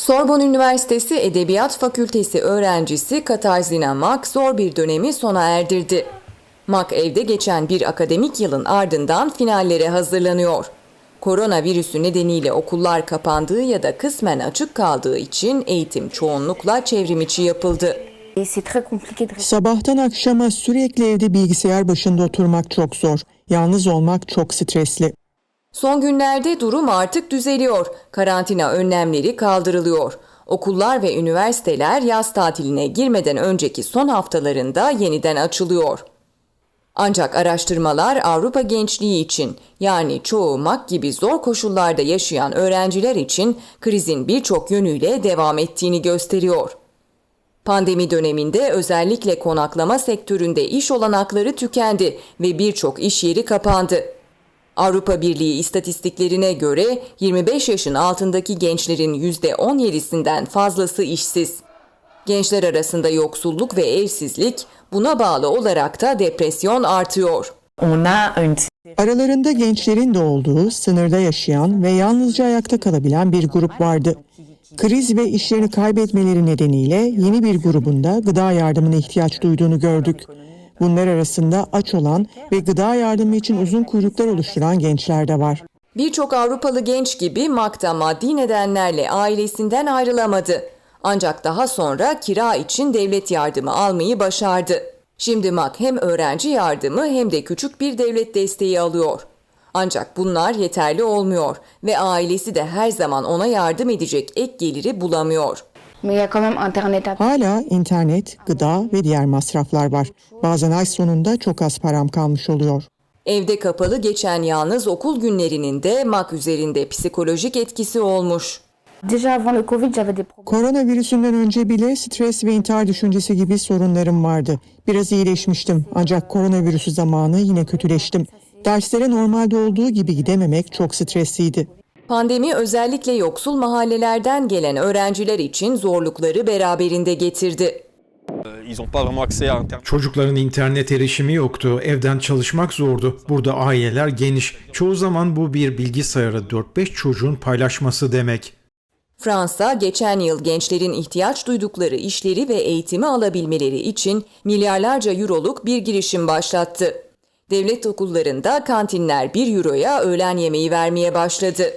Sorbonne Üniversitesi Edebiyat Fakültesi öğrencisi Katarzyna Mak zor bir dönemi sona erdirdi. Mak evde geçen bir akademik yılın ardından finallere hazırlanıyor. Koronavirüsü nedeniyle okullar kapandığı ya da kısmen açık kaldığı için eğitim çoğunlukla çevrim içi yapıldı. Sabahtan akşama sürekli evde bilgisayar başında oturmak çok zor. Yalnız olmak çok stresli. Son günlerde durum artık düzeliyor. Karantina önlemleri kaldırılıyor. Okullar ve üniversiteler yaz tatiline girmeden önceki son haftalarında yeniden açılıyor. Ancak araştırmalar Avrupa gençliği için yani çoğu MAK gibi zor koşullarda yaşayan öğrenciler için krizin birçok yönüyle devam ettiğini gösteriyor. Pandemi döneminde özellikle konaklama sektöründe iş olanakları tükendi ve birçok iş yeri kapandı. Avrupa Birliği istatistiklerine göre 25 yaşın altındaki gençlerin %17'sinden fazlası işsiz. Gençler arasında yoksulluk ve evsizlik, buna bağlı olarak da depresyon artıyor. Aralarında gençlerin de olduğu, sınırda yaşayan ve yalnızca ayakta kalabilen bir grup vardı. Kriz ve işlerini kaybetmeleri nedeniyle yeni bir grubunda gıda yardımına ihtiyaç duyduğunu gördük. Bunlar arasında aç olan ve gıda yardımı için uzun kuyruklar oluşturan gençler de var. Birçok Avrupalı genç gibi Mak da maddi nedenlerle ailesinden ayrılamadı. Ancak daha sonra kira için devlet yardımı almayı başardı. Şimdi Mak hem öğrenci yardımı hem de küçük bir devlet desteği alıyor. Ancak bunlar yeterli olmuyor ve ailesi de her zaman ona yardım edecek ek geliri bulamıyor. Hala internet, gıda ve diğer masraflar var. Bazen ay sonunda çok az param kalmış oluyor. Evde kapalı geçen yalnız okul günlerinin de Mak üzerinde psikolojik etkisi olmuş. Koronavirüsünden önce bile stres ve intihar düşüncesi gibi sorunlarım vardı. Biraz iyileşmiştim ancak koronavirüsü zamanı yine kötüleştim. Derslere normalde olduğu gibi gidememek çok stresliydi. Pandemi özellikle yoksul mahallelerden gelen öğrenciler için zorlukları beraberinde getirdi. Internet. Çocukların internet erişimi yoktu, evden çalışmak zordu. Burada aileler geniş. Çoğu zaman bu bir bilgisayarı 4-5 çocuğun paylaşması demek. Fransa geçen yıl gençlerin ihtiyaç duydukları işleri ve eğitimi alabilmeleri için milyarlarca euroluk bir girişim başlattı. Devlet okullarında kantinler 1 euroya öğlen yemeği vermeye başladı.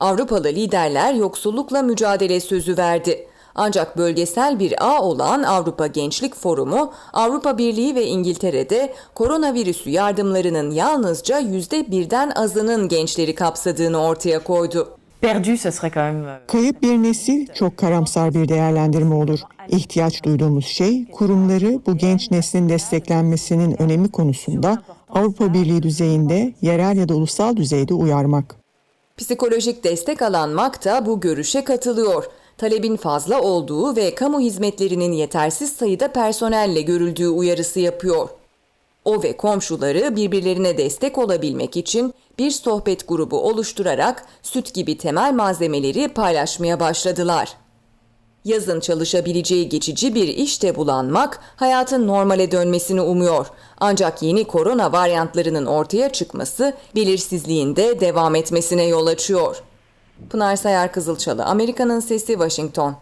Avrupalı liderler yoksullukla mücadele sözü verdi. Ancak bölgesel bir ağ olan Avrupa Gençlik Forumu, Avrupa Birliği ve İngiltere'de koronavirüsü yardımlarının yalnızca yüzde birden azının gençleri kapsadığını ortaya koydu. Euh, Kayıp bir nesil çok karamsar bir değerlendirme olur. İhtiyaç duyduğumuz şey kurumları bu genç neslin desteklenmesinin önemi konusunda Avrupa Birliği düzeyinde, yerel ya da ulusal düzeyde uyarmak. Psikolojik destek alan MAK da bu görüşe katılıyor. Talebin fazla olduğu ve kamu hizmetlerinin yetersiz sayıda personelle görüldüğü uyarısı yapıyor. O ve komşuları birbirlerine destek olabilmek için bir sohbet grubu oluşturarak süt gibi temel malzemeleri paylaşmaya başladılar. Yazın çalışabileceği geçici bir iş de bulan Mak, hayatın normale dönmesini umuyor. Ancak yeni korona varyantlarının ortaya çıkması belirsizliğin de devam etmesine yol açıyor. Pınar Sayar Kızılçalı, Amerika'nın Sesi, Washington.